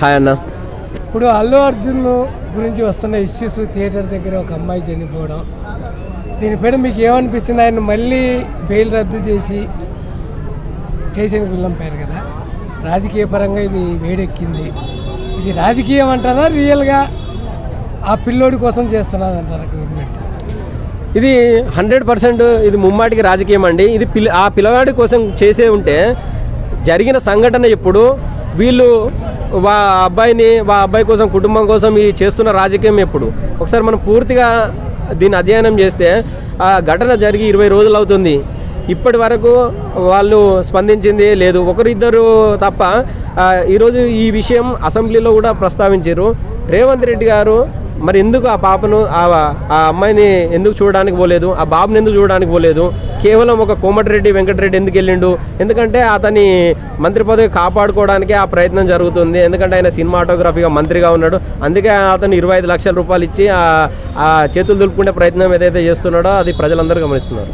Hi అన్న. ఇప్పుడు అల్లు అర్జున్ గురించి వస్తున్న ఇష్యూస్ థియేటర్ దగ్గర ఒక అమ్మాయి చనిపోవడం. దీనిపైన మీకు ఏమనిపిస్తుంది? ఆయన మళ్ళీ బెయిల్ రద్దు చేసి స్టేషన్కి వెళ్ళంపారు కదా. రాజకీయ పరంగా ఇది వేడెక్కింది. ఇది రాజకీయం అంటారా? రియల్గా ఆ పిల్లోడి కోసం చేస్తున్నది అంటారా గవర్నమెంట్ ఇది హండ్రెడ్ పర్సెంట్ ఇది ముమ్మాటికి రాజకీయం అండి. ఇది పిల్ల ఆ పిల్లవాడి కోసం చేసే ఉంటే జరిగిన సంఘటన ఎప్పుడు వీళ్ళు వా అబ్బాయిని వా అబ్బాయి కోసం కుటుంబం కోసం ఈ చేస్తున్న రాజకీయం ఎప్పుడు? ఒకసారి మనం పూర్తిగా దీన్ని అధ్యయనం చేస్తే ఆ ఘటన జరిగి ఇరవై రోజులు అవుతుంది. ఇప్పటి వరకు వాళ్ళు స్పందించింది లేదు. ఒకరిద్దరు తప్ప ఈరోజు ఈ విషయం అసెంబ్లీలో కూడా ప్రస్తావించారు. రేవంత్ రెడ్డి గారు మరి ఎందుకు ఆ పాపను ఆ ఆ అమ్మాయిని ఎందుకు చూడడానికి పోలేదు? ఆ బాబుని ఎందుకు చూడడానికి పోలేదు? కేవలం ఒక కోమటిరెడ్డి వెంకటరెడ్డి ఎందుకు వెళ్ళిండు? ఎందుకంటే అతని మంత్రి పదవి కాపాడుకోవడానికి ఆ ప్రయత్నం జరుగుతుంది. ఎందుకంటే ఆయన సినిమాటోగ్రఫీగా మంత్రిగా ఉన్నాడు. అందుకే అతను ఇరవై ఐదు లక్షల రూపాయలు ఇచ్చి ఆ చేతులు దులుపుకునే ప్రయత్నం ఏదైతే చేస్తున్నాడో అది ప్రజలందరూ గమనిస్తున్నారు.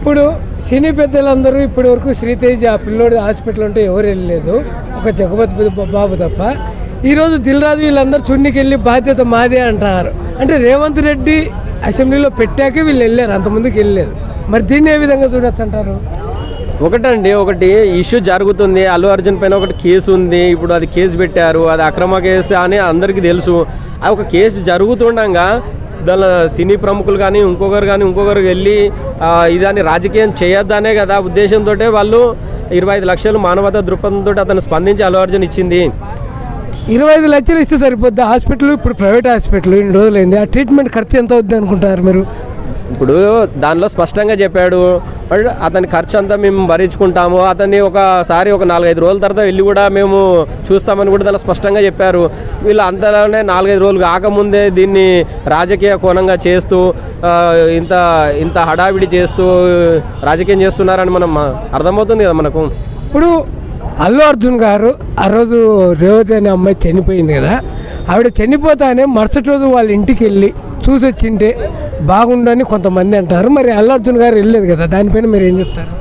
ఇప్పుడు సినీ పెద్దలందరూ ఇప్పటి వరకు శ్రీతేజ్ ఆ పిల్లోడి హాస్పిటల్ ఉంటే ఎవరు వెళ్ళలేదు. ఒక జగపతి బాబు తప్ప. ఈరోజు దిల్రాజు వీళ్ళందరూ చున్నికి వెళ్ళి బాధ్యత మాదే అంటారు. అంటే రేవంత్ రెడ్డి అసెంబ్లీలో పెట్టాకే వీళ్ళు వెళ్ళారు అంతమందికి వెళ్ళలేదు. మరి దీన్ని ఏ విధంగా చూడొచ్చు అంటారు? ఒకటండి ఒకటి ఇష్యూ జరుగుతుంది అల్లు అర్జున్ పైన ఒకటి కేసు ఉంది ఇప్పుడు అది కేసు పెట్టారు అది అక్రమ కేసు అని అందరికీ తెలుసు. అది ఒక కేసు జరుగుతుండగా దానిలో సినీ ప్రముఖులు కానీ ఇంకొకరు కానీ ఇంకొకరు వెళ్ళి ఇదని ఇదాన్ని రాజకీయం చేయొద్దనే కదా ఉద్దేశంతో వాళ్ళు ఇరవై ఐదు లక్షలు మానవతా దృక్పథంతో అతను స్పందించి అల్లు అర్జున్ ఇచ్చింది. ఇరవై ఐదు లక్షలు ఇస్తే సరిపోద్ది. హాస్పిటల్ ఇప్పుడు ప్రైవేట్ హాస్పిటల్ ఇన్ని రోజులైంది. ఆ ట్రీట్మెంట్ ఖర్చు ఎంత అవుద్ది అనుకుంటారు మీరు? ఇప్పుడు దానిలో స్పష్టంగా చెప్పాడు. అతని ఖర్చు అంతా మేము భరించుకుంటాము. అతన్ని ఒకసారి ఒక నాలుగైదు రోజుల తర్వాత వెళ్ళి కూడా మేము చూస్తామని కూడా దానిలో స్పష్టంగా చెప్పారు. వీళ్ళు అంతలోనే నాలుగైదు రోజులు కాకముందే దీన్ని రాజకీయ కోణంగా చేస్తూ ఇంత ఇంత హడావిడి చేస్తూ రాజకీయం చేస్తున్నారని మనం అర్థమవుతుంది కదా మనకు? ఇప్పుడు అల్లు అర్జున్ గారు ఆ రోజు రేవతి అనే అమ్మాయి చనిపోయింది కదా. ఆవిడ చనిపోతానే మరుసటి రోజు వాళ్ళ ఇంటికి వెళ్ళి చూసి వచ్చింటే బాగుండని కొంతమంది అంటారు. మరి అల్లు అర్జున్ గారు వెళ్ళలేదు కదా దానిపైన మీరు ఏం చెప్తారు?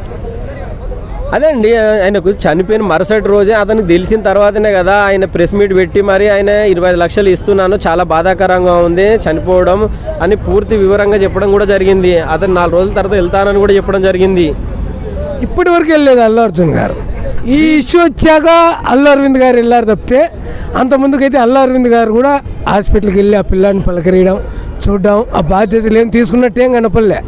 అదే అండి ఆయనకు చనిపోయిన మరుసటి రోజే అతనికి తెలిసిన తర్వాతనే కదా ఆయన ప్రెస్ మీట్ పెట్టి మరి ఆయన ఇరవై ఐదు లక్షలు ఇస్తున్నాను చాలా బాధాకరంగా ఉంది చనిపోవడం అని పూర్తి వివరంగా చెప్పడం కూడా జరిగింది. అతను నాలుగు రోజుల తర్వాత వెళ్తానని కూడా చెప్పడం జరిగింది. ఇప్పటి వరకు వెళ్ళలేదు అల్లు అర్జున్ గారు. ఈ ఇష్యూ వచ్చాక అల్లు అరవింద్ గారు వెళ్ళారు తప్పితే అంత ముందుకైతే అల్లు అరవింద్ గారు కూడా హాస్పిటల్కి వెళ్ళి ఆ పిల్లాన్ని పలకరియడం చూడడం ఆ బాధ్యతలు ఏం తీసుకున్నట్టేం కనపడలే.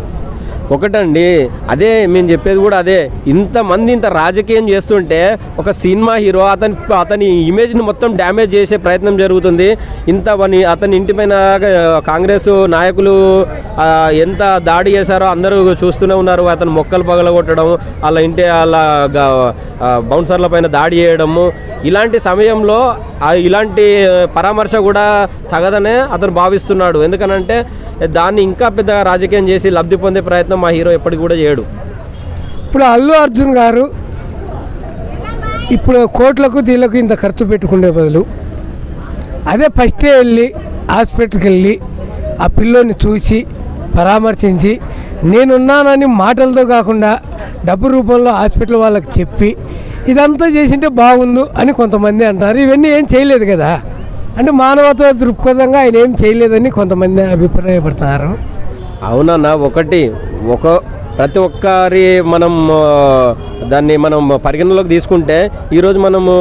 ఒకటండి. అదే మేము చెప్పేది కూడా అదే. ఇంతమంది ఇంత రాజకీయం చేస్తుంటే ఒక సినిమా హీరో అతని అతని ఇమేజ్ని మొత్తం డ్యామేజ్ చేసే ప్రయత్నం జరుగుతుంది. ఇంత అతని ఇంటి పైన కాంగ్రెస్ నాయకులు ఎంత దాడి చేశారో అందరూ చూస్తూనే ఉన్నారు. అతను మొక్కలు పగలగొట్టడం వాళ్ళ ఇంటి వాళ్ళ బౌన్సర్ల పైన దాడి చేయడము ఇలాంటి సమయంలో ఇలాంటి పరామర్శ కూడా తగదనే అతను భావిస్తున్నాడు. ఎందుకనంటే దాన్ని ఇంకా పెద్దగా రాజకీయం చేసి లబ్ధి పొందే ప్రయత్నం మా హీరో ఎప్పటికి కూడా చేయడు. ఇప్పుడు అల్లు అర్జున్ గారు ఇప్పుడు కోట్లకు దీళ్ళకు ఇంత ఖర్చు పెట్టుకునే బదులు అదే ఫస్టే వెళ్ళి హాస్పిటల్కి వెళ్ళి ఆ పిల్లోని చూసి పరామర్శించి నేనున్నానని మాటలతో కాకుండా డబ్బు రూపంలో హాస్పిటల్ వాళ్ళకి చెప్పి ఇదంతా చేసింటే బాగుండు అని కొంతమంది అంటారు. ఇవన్నీ ఏం చేయలేదు కదా. అంటే మానవత దృక్పథంగా ఆయన ఏం చేయలేదని కొంతమంది అభిప్రాయపడుతున్నారు అవునన్న ఒకటి ఒక ప్రతి ఒక్కరి మనం దాన్ని మనం పరిగణలోకి తీసుకుంటే ఈరోజు మనము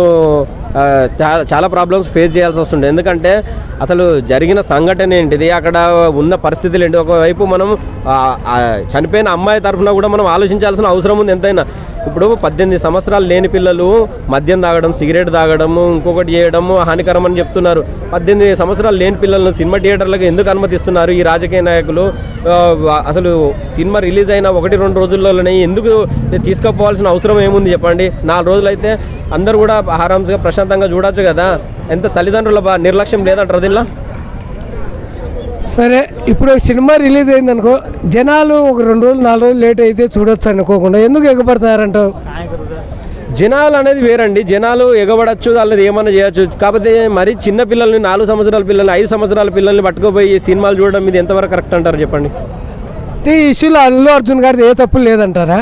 చాలా చాలా ప్రాబ్లమ్స్ ఫేస్ చేయాల్సి వస్తుంది ఎందుకంటే అసలు జరిగిన సంఘటన ఏంటిది అక్కడ ఉన్న పరిస్థితులు ఏంటి ఒకవైపు మనం చనిపోయిన అమ్మాయి తరఫున కూడా మనం ఆలోచించాల్సిన అవసరం ఉంది ఎంతైనా. ఇప్పుడు పద్దెనిమిది సంవత్సరాలు లేని పిల్లలు మద్యం తాగడం సిగరెట్ తాగడము ఇంకొకటి చేయడము హానికరం అని చెప్తున్నారు. పద్దెనిమిది సంవత్సరాలు లేని పిల్లలను సినిమా థియేటర్లకు ఎందుకు అనుమతిస్తున్నారు? ఈ రాజకీయ నాయకులు అసలు సినిమా రిలీజ్ అయిన ఒకటి రెండు రోజుల్లోనే ఎందుకు తీసుకుపోవాల్సిన అవసరం ఏముంది చెప్పండి? నాలుగు రోజులు అయితే అందరూ కూడా ఆరామ్స్గా ప్రశాంతంగా చూడొచ్చు కదా. ఎంత తల్లిదండ్రుల బా నిర్లక్ష్యం లేదంటారు దీనిలో? సరే ఇప్పుడు సినిమా రిలీజ్ అయింది అనుకో జనాలు ఒక రెండు రోజులు నాలుగు రోజులు లేట్ అయితే చూడొచ్చు అనుకోకుండా ఎందుకు ఎగపడతారంటావు జనాలు అనేది వేరండి. జనాలు ఎగబడచ్చు వాళ్ళది ఏమైనా చేయొచ్చు. కాకపోతే మరి చిన్న పిల్లల్ని నాలుగు సంవత్సరాల పిల్లల్ని ఐదు సంవత్సరాల పిల్లల్ని పట్టుకుపోయి సినిమాలు చూడడం ఇది ఎంతవరకు కరెక్ట్ అంటారు చెప్పండి? ఈ ఇష్యూలో అల్లు అర్జున్ గారిది ఏ తప్పు లేదంటారా?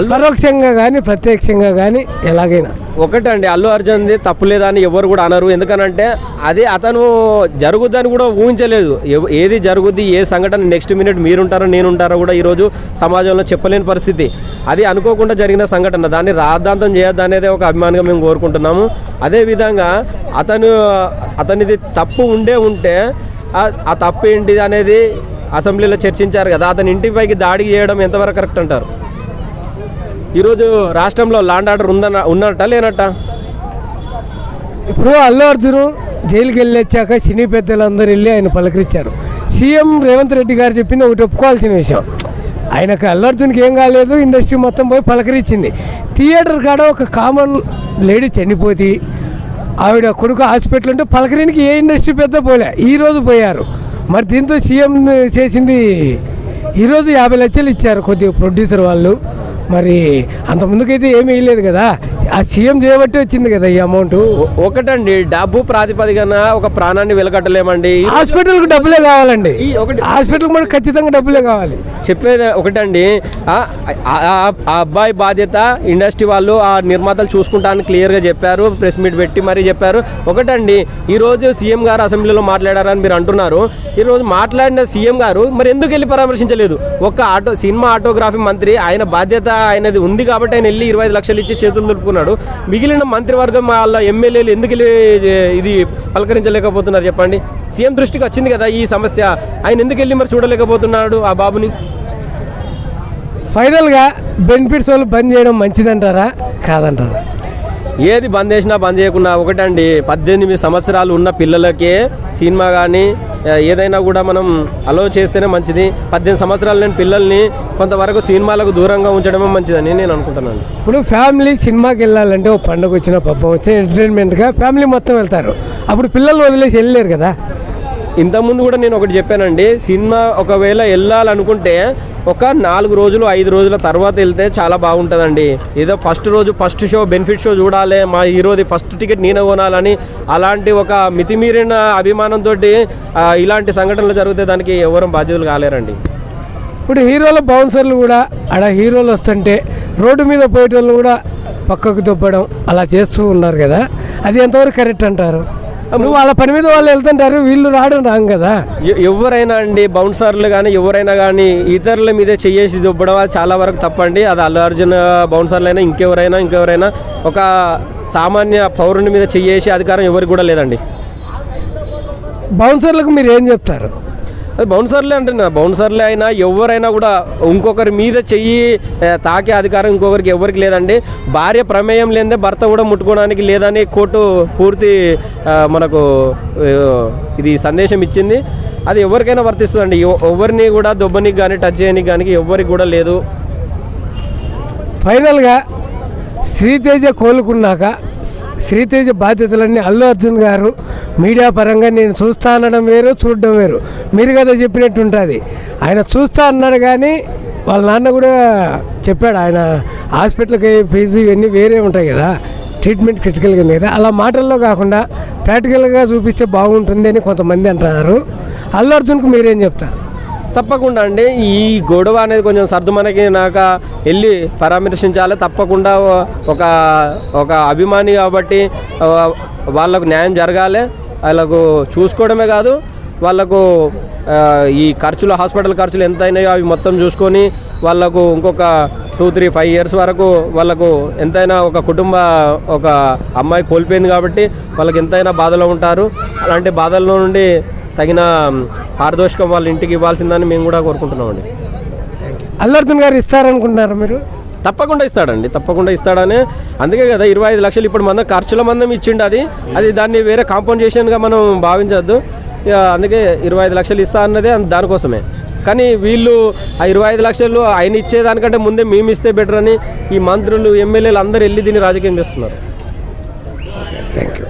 పరోక్షంగా కానీ ప్రత్యక్షంగా కానీ ఎలాగైనా. ఒకటండి అల్లు అర్జున్ది తప్పు లేదని ఎవరు కూడా అనరు. ఎందుకనంటే అది అతను జరుగుద్దని కూడా ఊహించలేదు. ఏది జరుగుద్ది ఏ సంఘటన నెక్స్ట్ మినిట్ మీరుంటారో నేనుంటారో కూడా ఈరోజు సమాజంలో చెప్పలేని పరిస్థితి. అది అనుకోకుండా జరిగిన సంఘటన. దాన్ని రాద్ధాంతం చేయొద్దు అనేది ఒక అభిమానంగా మేము కోరుకుంటున్నాము. అదేవిధంగా అతను అతనిది తప్పు ఉండే ఉంటే ఆ- ఆ తప్పు ఏంటిది అనేది అసెంబ్లీలో చర్చించారు కదా. అతని ఇంటిపైకి దాడి చేయడం ఎంతవరకు కరెక్ట్ అంటారు? ఈరోజు రాష్ట్రంలో లాండ్ ఆర్డర్ ఉందన్న ఉన్నట్ట లేనట్ట? ఇప్పుడు అల్లు అర్జును జైలుకి వెళ్ళి వచ్చాక సినీ పెద్దలందరూ వెళ్ళి ఆయన పలకరించారు. సీఎం రేవంత్ రెడ్డి గారు చెప్పింది ఒకటి ఒప్పుకోవాల్సిన విషయం. ఆయనకు అల్లు అర్జున్కి ఏం కాలేదు ఇండస్ట్రీ మొత్తం పోయి పలకరించింది. థియేటర్ కాడ ఒక కామన్ లేడీ చనిపోతే ఆవిడ కొడుకు హాస్పిటల్ ఉంటే పలకరీనికి ఏ ఇండస్ట్రీ పెద్ద పోలే ఈరోజు పోయారు. మరి దీంతో సీఎం చేసింది ఈరోజు యాభై లక్షలు ఇచ్చారు కొద్దిగా ప్రొడ్యూసర్ వాళ్ళు. మరి అంత ముందుకైతే ఏమీ వేయలేదు కదా. ఆ సీఎం చేయబట్టి వచ్చింది కదా ఈ అమౌంట్. ఒకటండి డబ్బు ప్రాతిపదికన ఒక ప్రాణాన్ని వెలగట్టలేమండి. ఈ- హాస్పిటల్కి డబ్బులే కావాలండి. ఒకటి హాస్పిటల్కి మనకు ఖచ్చితంగా డబ్బులే కావాలి. చెప్పేది ఒకటండి ఆ అబ్బాయి బాధ్యత ఇండస్ట్రీ వాళ్ళు ఆ నిర్మాతలు చూసుకుంటానని క్లియర్గా చెప్పారు ప్రెస్ మీట్ పెట్టి మరీ చెప్పారు. ఒకటండి ఈరోజు సీఎం గారు అసెంబ్లీలో మాట్లాడారని మీరు అంటున్నారు. ఈరోజు మాట్లాడిన సీఎం గారు మరి ఎందుకు వెళ్ళి పరామర్శించలేదు? ఒక్క ఆటో సినిమా ఆటోగ్రఫీ మంత్రి ఆయన బాధ్యత ఆయనది ఉంది కాబట్టి ఆయన వెళ్ళి ఇరవై ఐదు లక్షలు ఇచ్చి చేతులు దులుపుకున్నాడు. మిగిలిన మంత్రివర్గం వాళ్ళ ఎమ్మెల్యేలు ఎందుకు ఇది పలకరించలేకపోతున్నారు చెప్పండి? సీఎం దృష్టికి వచ్చింది కదా ఈ సమస్య. ఆయన ఎందుకు వెళ్ళి మరి చూడలేకపోతున్నాడు ఆ బాబుని? ఫైనల్గా బెనిఫిట్స్ వాళ్ళు బంద్ చేయడం మంచిదంటారా? కాదంటారా? ఏది బంద్ చేసినా బంద్ చేయకుండా ఒకటండి. పద్దెనిమిది సంవత్సరాలు ఉన్న పిల్లలకే సినిమా కానీ ఏదైనా కూడా మనం అలో చేస్తేనే మంచిది. పద్దెనిమిది సంవత్సరాలు లేని పిల్లల్ని కొంతవరకు సినిమాలకు దూరంగా ఉంచడమే మంచిదని నేను అనుకుంటున్నాను. ఇప్పుడు ఫ్యామిలీ సినిమాకి వెళ్ళాలంటే ఒక పండుగ వచ్చిన పబ్బం వచ్చిన ఎంటర్టైన్మెంట్గా ఫ్యామిలీ మొత్తం వెళ్తారు. అప్పుడు పిల్లలు వదిలేసి వెళ్ళలేరు కదా? ఇంతకుముందు కూడా నేను ఒకటి చెప్పానండి సినిమా ఒకవేళ వెళ్ళాలనుకుంటే ఒక నాలుగు రోజులు ఐదు రోజుల తర్వాత వెళ్తే చాలా బాగుంటుందండి. ఏదో ఫస్ట్ రోజు ఫస్ట్ షో బెనిఫిట్ షో చూడాలి మా హీరోది ఫస్ట్ టికెట్ నేనే కొనాలని అలాంటి ఒక మితిమీరిన అభిమానంతో ఇలాంటి సంఘటనలు జరిగితే దానికి ఎవరు బాధ్యులు కాలేరండి. ఇప్పుడు హీరోల బౌన్సర్లు కూడా ఆడ హీరోలు వస్తుంటే రోడ్డు మీద పోయేటోళ్ళు కూడా పక్కకు దొబ్బడం అలా చేస్తూ ఉన్నారు కదా. అది ఎంతవరకు కరెక్ట్ అంటారు? నువ్వు వాళ్ళ పని మీద వాళ్ళు వెళ్తుంటారు వీళ్ళు రావడం రాంగ్ కదా. ఎవరైనా అండి బౌన్సర్లు కానీ ఎవరైనా కానీ ఇతరుల మీద చెయ్యేసి దుబ్బడం చాలా వరకు తప్పండి. అది అల్లు అర్జున్ బౌన్సర్లు అయినా ఇంకెవరైనా ఇంకెవరైనా ఒక సామాన్య పౌరుని మీద చెయ్యేసి అధికారం ఎవరికి కూడా లేదండి. బౌన్సర్లకు మీరు ఏం చెప్తారు? అది బౌన్సర్లే అంటున్నా. బౌన్సర్లే అయినా ఎవరైనా కూడా ఇంకొకరి మీద చెయ్యి తాకే అధికారం ఇంకొకరికి ఎవరికి లేదండి. భార్య ప్రమేయం లేదే భర్త కూడా ముట్టుకోవడానికి లేదని కోర్టు పూర్తి మనకు ఇది సందేశం ఇచ్చింది. అది ఎవరికైనా వర్తిస్తుందండి. ఎవరిని కూడా దొబ్బనికి కానీ టచ్ చేయడానికి కానీ ఎవరికి కూడా లేదు. ఫైనల్గా శ్రీతేజ కోలుకున్నాక శ్రీతేజ బాధ్యతలన్నీ అల్లు అర్జున్ గారు. మీడియా పరంగా నేను చూస్తా అనడం వేరు చూడడం వేరు. మీరు కదా చెప్పినట్టు ఉంటుంది ఆయన చూస్తా అన్నాడు కానీ వాళ్ళ నాన్న కూడా చెప్పాడు ఆయన హాస్పిటల్కి ఫీజు ఇవన్నీ వేరే ఉంటాయి కదా ట్రీట్మెంట్ క్రిటికల్గా ఉంది కదా. అలా మాటల్లో కాకుండా ప్రాక్టికల్గా చూపిస్తే బాగుంటుంది అని కొంతమంది అంటున్నారు. అల్లు అర్జున్కి మీరేం చెప్తారు? తప్పకుండా అండి. ఈ గొడవ అనేది కొంచెం సర్దు మనకి నాక వెళ్ళి పరామర్శించాలి. తప్పకుండా ఒక ఒక అభిమాని కాబట్టి వాళ్ళకు న్యాయం జరగాలి. వాళ్ళకు చూసుకోవడమే కాదు వాళ్ళకు ఈ ఖర్చులు హాస్పిటల్ ఖర్చులు ఎంత అయినాయో అవి మొత్తం చూసుకొని వాళ్ళకు ఇంకొక టూ త్రీ ఫైవ్ ఇయర్స్ వరకు వాళ్ళకు ఎంతైనా ఒక కుటుంబ ఒక అమ్మాయి కోల్పోయింది కాబట్టి వాళ్ళకి ఎంతైనా బాధలో ఉంటారు. అలాంటి బాధల్లో నుండి తగిన పారితోషికం వాళ్ళ ఇంటికి ఇవ్వాల్సిందని మేము కూడా కోరుకుంటున్నామండి. అల్లు అర్జున్ గారు ఇస్తారనుకుంటున్నారు మీరు? తప్పకుండా ఇస్తాడండి తప్పకుండా ఇస్తాడని. అందుకే కదా ఇరవై ఐదు లక్షలు ఇప్పుడు మనం ఖర్చుల మందం ఇచ్చిండు అది. అది దాన్ని వేరే కాంపౌండేషన్గా మనం భావించద్దు. అందుకే ఇరవై ఐదు లక్షలు ఇస్తా అన్నదే అన్- దానికోసమే. కానీ వీళ్ళు ఆ ఇరవై ఐదు లక్షలు ఆయన ఇచ్చేదానికంటే ముందే మేము ఇస్తే బెటర్ అని ఈ మంత్రులు ఎమ్మెల్యేలు అందరూ వెళ్ళి దీన్ని రాజకీయం చేస్తున్నారు. Thank you